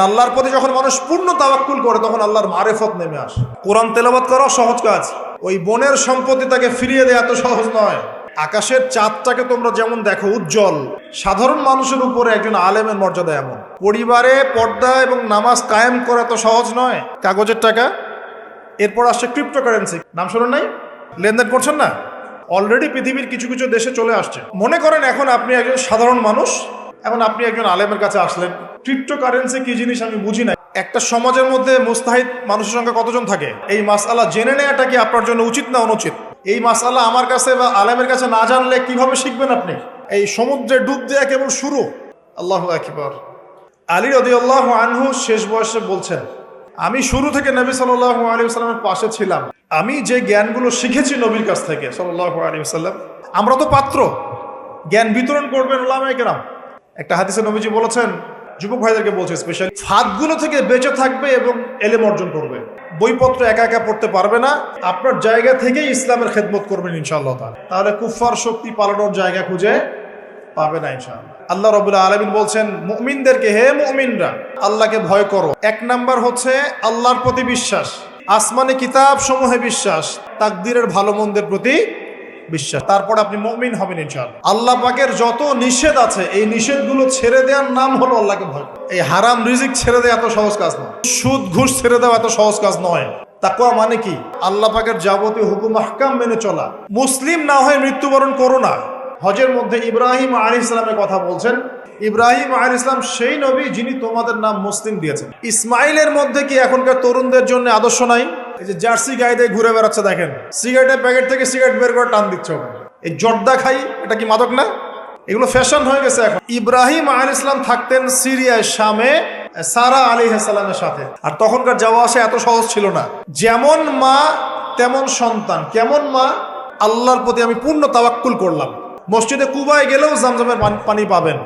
আল্লাহর প্রতি যখন মানুষ পূর্ণ তাওয়াক্কুল করে, তখন আল্লাহর মারেফত নেমে আসে। কোরআন তেলাবাত করা সহজ কাজ। ওই বনের সম্পত্তি তাকে ফিরিয়ে দেওয়া এত সহজ নয়। আকাশের চাঁদটাকে তোমরা যেমন দেখো উজ্জ্বল, সাধারণ মানুষের উপরে একজন আলেমের মর্যাদা এমন। পরিবারে পর্দা এবং নামাজ কায়েম করা তো সহজ নয়। কাগজের টাকা, এরপর আসছে ক্রিপ্টোকারেন্সি নাম শুনুন নাই? লেনদেন করছেন না? অলরেডি পৃথিবীর কিছু কিছু দেশে চলে আসছে। মনে করেন এখন আপনি একজন সাধারণ মানুষ এখন আপনি একজন আলেমের কাছে আসলেন, ক্রিপ্টোকারেন্সি কি জিনিস আমি বুঝি না একটা সমাজের মধ্যে মুস্তাহিদ মানুষের সংখ্যা কতজন থাকে? এই মাসালা জেনে নেওয়াটা কি আপনার জন্য উচিত না অনুচিত? এই মাসালা আমার কাছে বা আলেমের কাছে না জানলে কীভাবে শিখবেন আপনি? এই সমুদ্রে ডুব দেওয়া কেবল শুরু। আল্লাহ আকবর। আলী রদি আল্লাহ আনহু শেষ বয়সে বলছেন, আমি শুরু থেকে নবী সাল্লাহ আলী সাল্লামের পাশে ছিলাম। আমি যে জ্ঞানগুলো শিখেছি নবীর কাছ থেকে সাল্লাহ আলী সাল্লাম আমরা তো পাত্র। জ্ঞান বিতরণ করবেন ওলামাই কেরাম। একটা হাদিসে নবীজি বলেছেন, যুবক ভাইদেরকে বলছে স্পেশালি ফাঁদগুলো থেকে বেঁচে থাকবে এবং এলেম অর্জন করবে। বইপত্র একা একা পড়তে পারবে না, আপনার জায়গা থেকেই ইসলামের খেদমত করবেন ইনশাআল্লাহ। তাহলে কুফার শক্তি পালানোর জায়গা খুঁজে পাবে না ইনশাআল্লাহ। আল্লাহ রবুল্লাহ আলমিন বলছেন, মুমিনদেরকে হে মুমিনরা, আল্লাহকে ভয় করো। এক নাম্বার হচ্ছে আল্লাহর প্রতি বিশ্বাস। আসমানি কিতাব সমূহে বিশ্বাস, তাকদিরের ভালো মন্দের প্রতি বিশ্বাস। তারপর আপনি মুমিন হবেন ইনশাআল্লাহ। আল্লাহ পাকের যত নিষেধ আছে, এই নিষেধগুলো ছেড়ে দেওয়ার নাম হলো আল্লাহকে ভয় এই হারাম রিজিক ছেড়ে দেওয়া এত সহজ কাজ নয়। সুদ ঘুষ ছেড়ে দেওয়া এত সহজ কাজ নয়। তাকুয়া মানে কি? আল্লাহ পাকের যাবতীয় হুকুম, আহকাম মেনে চলা। মুসলিম না হয়ে মৃত্যুবরণ করো না। হজের মধ্যে ইব্রাহিম আলী ইসলামের কথা বলছেন। ইব্রাহিম আলী ইসলাম সেই নবী যিনি তোমাদের নাম মুসলিম দিয়েছেন। ইসমাইলের মধ্যে কি এখনকার তরুণদের জন্য আদর্শ নাই? এই যে জার্সি গায়ে ঘুরে বেড়াচ্ছে দেখেন। সিগারেটের প্যাকেট থেকে সিগারেট বের করে টান দিচ্ছে এই জর্দা খাই, এটা কি মাদক না? এগুলো ফ্যাশন হয়ে গেছে এখন। ইব্রাহিম আলী ইসলাম থাকতেন সিরিয়ায় শামে, সারা আলী হাসালামের সাথে। আর তখনকার যাওয়া আসা এত সহজ ছিল না। যেমন মা, তেমন সন্তান। কেমন মা? আল্লাহর প্রতি আমি পূর্ণ তাওয়াক্কুল করলাম। মসজিদে কুবায় গেলেও জামজামের পানি পাবেন।